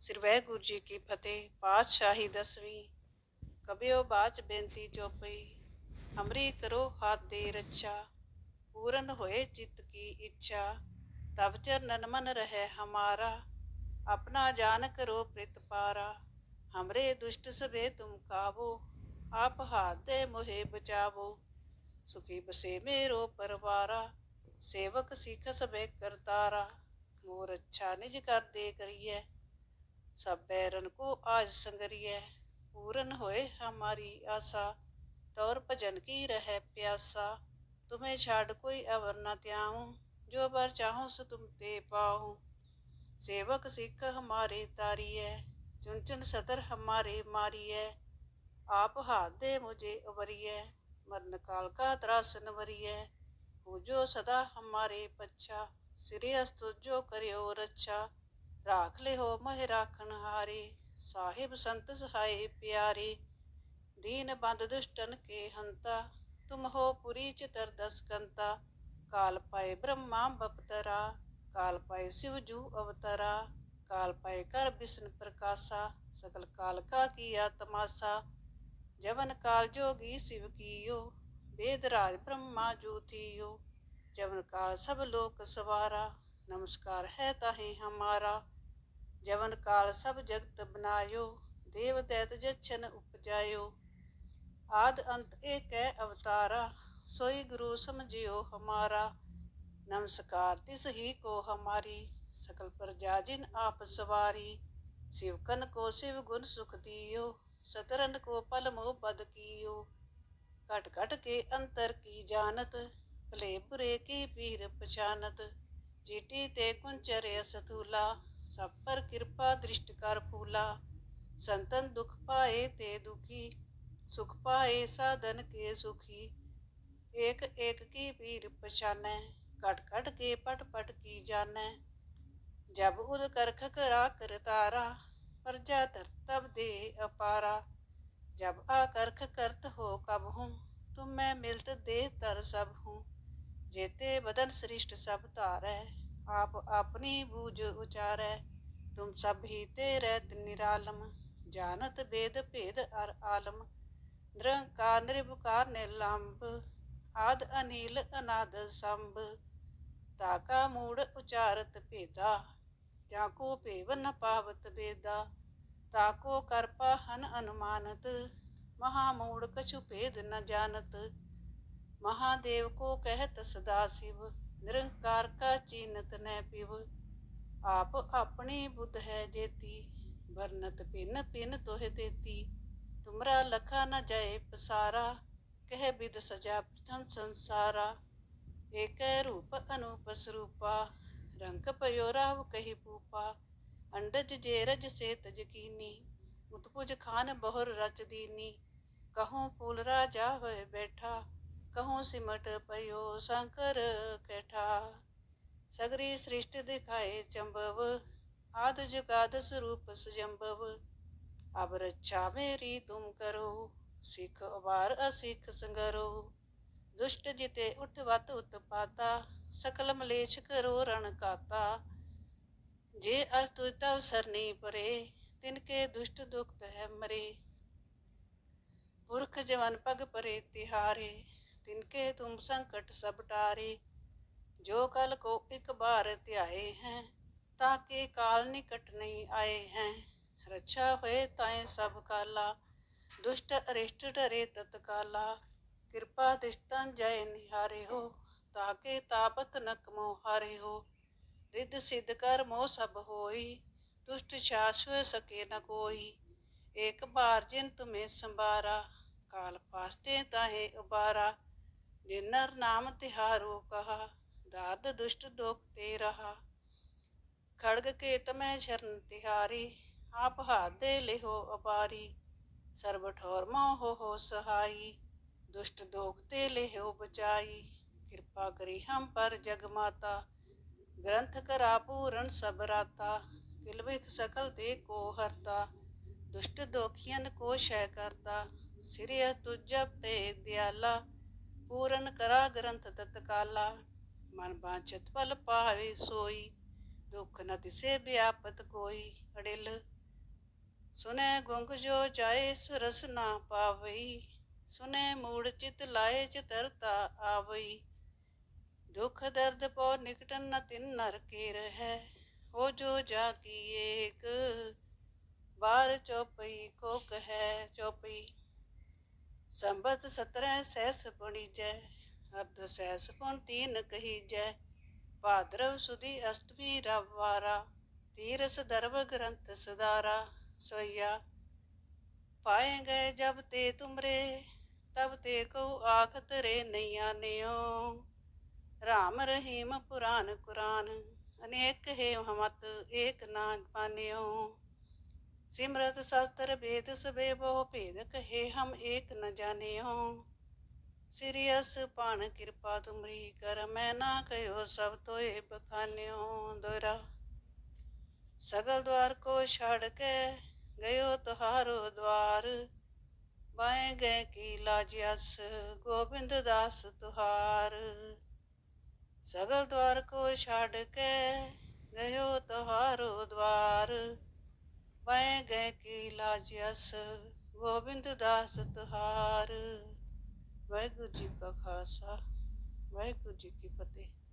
ਸ੍ਰੀ ਵਾਹਿਗੁਰੂ ਜੀ ਕੀ ਫਤਿਹ। ਪਾਤਸ਼ਾਹੀ ਦਸਵੀਂ। ਕਬਿਓ ਬਾਚ ਬੇਨਤੀ ਚੋਪਈ ਹਮਰੀ ਕਰੋ ਹਾਥ ਦੇ ਰੱਛਾ, ਪੂਰਨ ਹੋਏ ਚਿੱਤ ਕੀ ਇੱਛਾ ਤਬ ਚਰਨਨ ਮਨ ਰਹੇ ਹਮਾਰਾ, ਆਪਣਾ ਜਾਨ ਕਰੋ ਪ੍ਰਿਤ ਪਾਰਾ, ਹਮਰੇ ਦੁਸ਼ਟ ਸਵੇ ਤੁਮ ਕਾਵੋ, ਆਪ ਹਾਦੇ ਮੋਹੇ ਬਚਾਵੋ, ਸੁਖੀ ਬਸੇ ਮੇਰੋ ਪਰਵਾਰਾ, ਸੇਵਕ ਸਿੱਖ ਸਵੇ ਕਰਤਾਰਾ ਮੋਰ ਅੱਛਾ ਨਿਜ ਕਰਦੇ ਕਰੀਏ सब बैरन को आज संगरिए पूरन होए हमारी आशा तौर भजन की रहे प्यासा तुम्हें छाड़ कोई अवर न त्याऊं जो बर चाहूं सो तुम ते पाऊं सेवक सिख हमारे तारिय चुन चुन सतर हमारे मारिय आप हाथ दे मुझे उबरिय मरण काल का त्रासन वरिय हो जो सदा हमारे पच्छा सिरे अस्तु जो करियो रच्छा ਰਾਖ ਲਿਓ ਮਹਿ ਰਾਖਣ ਹਾਰੇ, ਸਾਹਿਬ ਸੰਤ ਸਹਾਈ ਪਿਆਰੀ, ਦੀਨ ਬੰਦ ਦੁਸ਼ਟਨ ਕੇ ਹੰਤਾ, ਤੁਮ ਹੋ ਪੁਰੀ ਚਤਰ ਦਸਕੰਤਾ, ਕਾਲ ਪਾਏ ਬ੍ਰਹਮਾ ਬਪਤਰਾ, ਕਾਲ ਪਾਏ ਸਿਵ ਜੂ ਅਵਤਾਰਾ, ਕਾਲ ਪਾਏ ਕਰ ਬਿਸ਼ਨ ਪ੍ਰਕਾਸ਼ਾ ਸਕਲ ਕਾਲ ਕਾ ਕੀਆ ਤਮਾਸਾ ਜਵਨ ਕਾਲ ਜੋਗੀ ਸਿਵ ਕੀਓ ਵੇਦ ਰਾਜ ਬ੍ਰਹਮਾ ਜੂ ਥੀਓ, ਜਵਨ ਕਾਲ ਸਭ ਲੋਕ ਸਵਾਰਾ, ਨਮਸਕਾਰ ਹੈ ਤਾਹੇ ਹਮਾਰਾ ਜਵਨ ਕਾਲ ਸਭ ਜਗਤ ਬਨਾਇਓ, ਦੇਵ ਤੈਤ ਜਛਨ ਉਪਜਾਇਓ। ਆਦ ਅੰਤ ਇਹ ਕਹਿ ਅਵਤਾਰਾ, ਸੋਈ ਗੁਰੂ ਸਮਝਿਓ ਹਮਾਰਾ। ਨਮਸਕਾਰ, ਤਿਸ ਹੀ ਕੋ ਹਮਾਰੀ, ਸਕਲ ਪ੍ਰਜਾ ਜਿਨ ਆਪ ਸਵਾਰੀ। ਸਿਵਕਨ ਕੋ ਸਿਵ ਗੁਣ ਸੁਖ ਦਿਓ ਸਤਰਨ ਕੋ ਪਲ ਮੋ ਬਦ ਕੀਓ। ਘਟ ਘਟ ਕੇ ਅੰਤਰ ਕੀ ਜਾਣਤ, ਭਲੇ ਬੁਰੇ ਕੀ ਪੀਰ ਪਛਾਨਤ। ਜੀਟੀ ਤੇ ਕੁੰਚਰ ਅਸਤੂਲਾ सब पर कृपा दृष्ट कर फूला। संतन दुख पाए ते दुखी, सुख पाए साधन के सुखी। एक एक की पीर पछाने, कट कट के पट पट की जानै। जब उद करख करा कर तारा प्रजा धर तब दे अपारा। जब आकर्ख करत हो कब हूँ, तुम मैं मिलत दे तर सब हूँ। जेते बदन सृष्ट सब तारै आप अपनी बूझ उचारै तुम सब ही तेरे निरालम जानत वेद भेद अर आलम निरंकार निर्विकार निर्लंब आद अनिल अनाद संभ ताका मूड उचारत भेदा जाको भेव न पावत वेदा ताको कर पाहन अनुमानत महामूड कछु भेद न जानत महादेव को कहत सदा शिव ਨਿਰੰਕਾਰ ਕਾ ਚੀਨਤ ਨੈ ਪਿਵ, ਆਪ ਆਪਣੀ ਬੁੱਧ ਹੈ ਜੇਤੀ, ਵਰਨਤ ਪਿੰਨ ਪਿੰਨ ਤੋਹਿ ਦੇਤੀ ਤੁਮਰਾ ਲਖਾ ਨ ਜਾਏ ਪਸਾਰਾ, ਕਹਿ ਬਿਦ ਸਜਾ ਪ੍ਰਥਮ ਸੰਸਾਰਾ। ਏਕੈ ਰੂਪ ਅਨੂਪ ਸਰੂਪਾ, ਰੰਗ ਪਇਓ ਰਾਵ ਕਹੀ ਪੂਪਾ। ਅੰਡਜ ਜੇਰਜ ਸੇ ਤਜਕੀਨੀ ਉਤਪੁਜ ਖਾਨ ਬਹੁਰ ਰਚ ਦੀਨੀ। ਕਹੂੰ ਫੂਲ ਰਾਜਾ ਹੋਏ ਬੈਠਾ कहूँ सिमट पयो शंकर कैठा। सगरी सृष्टि दिखाए चंबव, आद जुगाद स्वरूप सुजम्बव अब रक्षा मेरी तुम करो, सिख उबार असिख संगरो। दुष्ट जिते उठवत उत्पाता सकल मलेश करो रण काता। जे अस्तु तव सरनी परे तिनके दुष्ट दुखत है मरे। पुरख जवन पग परे तिहारे। तिनके तुम संकट सब टारे। जो कल को एक बार त्याए हैं, ताके काल निकट नहीं आए हैं। रक्षा हुए ताए सब काला, दुष्ट अरिष्ट डरे तत्काला। कृपा दृष्टन जय निहारे हो, ताके तापत नक मोहारे हो। रिद सिद्ध कर मोह सब होई, दुष्ट शाश्व सके न कोई। एक बार जिन तुम्हें संबारा, काल पास्ते ताहे उबारा। ਜਿਨਰ ਨਾਮ ਤਿਹਾਰੋ ਕਹਾ, ਦਾਦ ਦੁਸ਼ਟ ਦੁਖ ਤੇ ਰਹਾ। ਖੜਗ ਕੇ ਤਮੈ ਸ਼ਰਨ ਤਿਹਾਰੀ, ਆਪ ਹਾਦੇ ਲਿਹੋ ਅਪਾਰੀ ਸਰਬ ਠੌਰ ਮੋਹ ਹੋ ਸਹਾਈ, ਦੁਸ਼ਟ ਦੋਖ ਤੇ ਲਿਹੋ ਬਚਾਈ। ਕਿਰਪਾ ਕਰੀ ਹਮ ਪਰ ਜਗ ਮਾਤਾ, ਗ੍ਰੰਥ ਕਰਾ ਪੂਰਨ ਸਭ ਰਾਤਾ। ਕਿਲਵਿਖ ਸਕਲ ਤੇ ਕੋ ਹਰਤਾ, ਦੁਸ਼ਟ ਦੋਖੀਆਂ ਕੋ ਸ਼ੈ ਕਰਤਾ। ਸਿਰਿਆ ਤੁਜ ਤੇ ਦਿਆਲਾ ਪੂਰਨ ਕਰਾ ਗ੍ਰੰਥ ਤਤਕਾਲਾ ਮਨ ਬਾਂਛਤ ਫਲ ਪਾਵੇ ਸੋਈ, ਦੁਖ ਨ ਦਿਸੇ ਬਿਆਪਤ ਕੋਈ ਅੜਿਲ। ਸੁਨੇ ਗੁੰਗ ਜੋ ਜਾਏ ਸੁਰਸ ਨਾ ਪਾਵਈ, ਸੁਨੇ ਮੂੜ ਚਿਤ ਲਾਏ ਚਿਤਰਤਾ ਆਵਈ। ਦੁਖ ਦਰਦ ਪੋ ਨਿਕਟਨ ਨ ਤਿਨ ਨਰ ਕੇ ਰਹਿ, ਹੋ ਜੋ ਜਾ ਕੀ ਏਕ। ਬਾਰ ਚੋਪਈ ਕੋ ਕਹੈ ਚੋਪਈ। ਸੰਬਤ ਸਤਰੈ ਸੈਸ ਬਣੀ ਜੈ, ਅਰਧ ਸੈਸ ਪੁਨ ਤੀਨ ਕਹੀ ਜੈ। ਭਾਦਰਵ ਸੁਦੀ ਅਸ਼ਟਮੀ ਰਵਾਰਾ ਤੀਰਸ ਦਰਵ ਗ੍ਰੰਥ ਸਦਾਰਾ। ਸੋਈਆ ਪਾਏ ਗਏ ਜਬ ਤੇ ਤੁਮਰੇ, ਤਬ ਤੇ ਕਉ ਆਖਤ ਰੇ ਨਈਆ ਨਿਓ ਰਾਮ ਰਹੀਮ ਪੁਰਾਨ ਕੁਰਾਨ, ਅਨੇਕ ਹੈ ਹਮਤ ਏਕ ਨਾ ਪਾਨਿਓ ਸਿਮਰਤ ਸ਼ਾਸਤਰ ਵੇਦ ਸਵੇ ਬਹੁ ਭੇਦ ਕਹੇ, ਹਮ ਏਕ ਨ ਜਾਣਿਓ। ਸਿਰਿਅਸ ਪਾਣ ਕਿਰਪਾ ਤੁਮਰੀ ਕਰ, ਮੈਂ ਨਾ ਕਹਿਓ ਸਭ ਤੋਏ ਬਖਾਨਿਓ ਦੋਰਾ। ਸਗਲ ਦਵਾਰ ਕੋ ਛੜ ਕੇ ਗਇਓ ਤੁਹਾਰੋ ਦਵਾਰ। ਬਾਏ ਗਏ ਕੀ ਲਾਜਿਆਸ ਗੋਬਿੰਦ ਦਾਸ ਤੁਹਾਰ। ਸਗਲ ਦਵਾਰ ਕੋ ਛੜ ਕੇ ਗਇਓ ਤੁਹਾਰੋ ਦਵਾਰ। ਬਾਏ ਗਏ ਕੀ ਲਾਜਿਆਸ ਗੋਬਿੰਦ ਦਾਸ ਤੁਹਾਰ। ਵਾਹਿਗੁਰੂ ਜੀ ਕਾ ਖਾਲਸਾ, ਵਾਹਿਗੁਰੂ ਜੀ ਕੀ ਫਤਿਹ।